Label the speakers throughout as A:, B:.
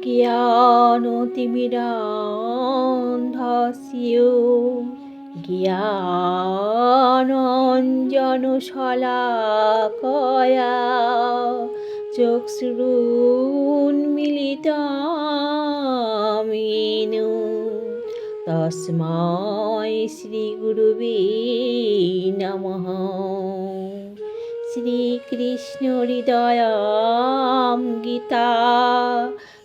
A: অজ্ঞানতিমিরান্ধস্য জ্ঞানঞ্জনশলাকয়া। চক্ষুরুন্মিলিতামেন তস্मै শ্রীগুরুবে নমঃ। শ্রীকৃষ্ণ হৃদয় গীতা।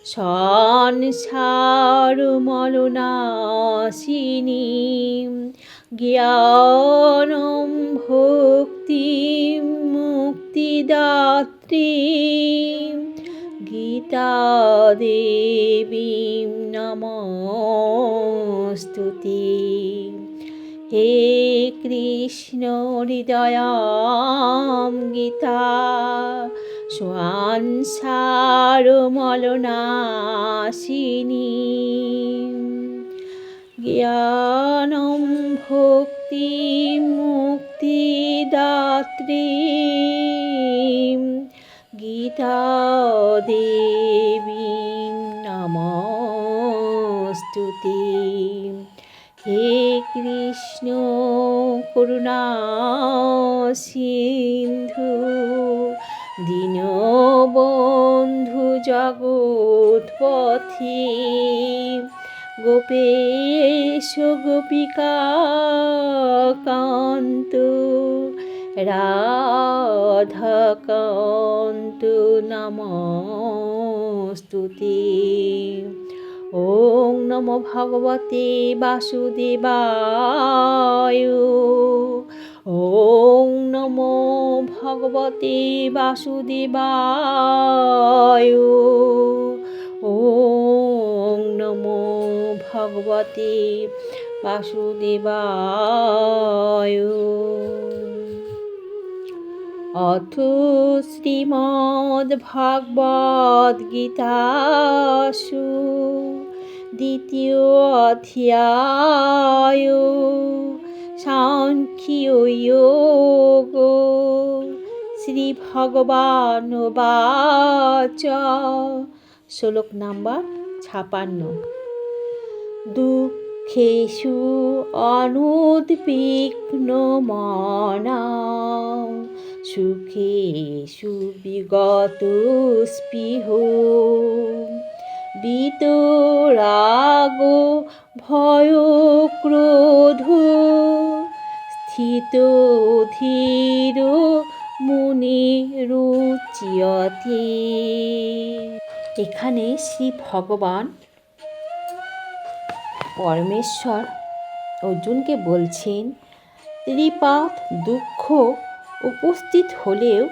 A: সংসার মলনাশিনী জ্ঞানম ভক্তি মুক্তিদাত্রী। গীতা দেবীম নমস্তুতে হে কৃষ্ণ হৃদয়াম গীতা সংসার মলনাশিনী। জ্ঞানম ভক্তি মুক্তি মুক্তিদাত্রী গীতা দেবী নমস্তুতে। হে কৃষ্ণ করুণা সিন্ধু দীনবন্ধু জগৎপথে গোপেশ গোপিকা কান্ত রাধকান্ত নমস্তুতে। নমো ভগবতে বাসুদেবায় ওং নমো ভগবতে বাসুদেবায় ওং নমো ভগবতে বাসুদেবায় অথ শ্রীমদ্ ভাগবত গীতাসু দ্বিতীয় অধ্যায়। সাংখ্যযোগ শ্রী ভগবান বাচ। শ্লোক নাম্বার ছাপান্ন। দুঃখেষু অনুদ্বিগ্ন মনা। সুখেষু বিগত স্পৃহ বিতরাগ ভয় ক্রোধ স্থিত ধীর মুনি রুচিয়তে। এখানে শ্রী ভগবান পরমেশ্বর অর্জুনকে বলছেন ত্রিপাত দুঃখ উপস্থিত হলেও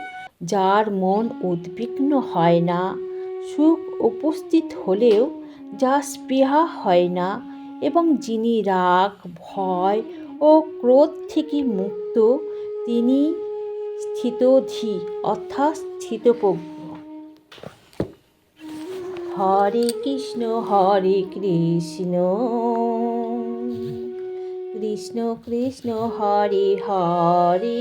A: যার মন উদ্বিগ্ন হয় না, সুখ উপস্থিত হলেও যা স্পৃহা হয় না এবং যিনি রাগ, ভয় ও ক্রোধ থেকে মুক্ত, তিনি স্থিতধি, অর্থাৎ স্থিতপ্রজ্ঞ। হরে কৃষ্ণ হরে কৃষ্ণ। কৃষ্ণ কৃষ্ণ, হরে হরে।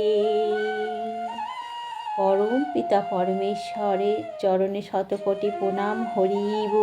A: পিতা পরমেশ্বরের চরণে শতকোটি প্রণাম হরিব।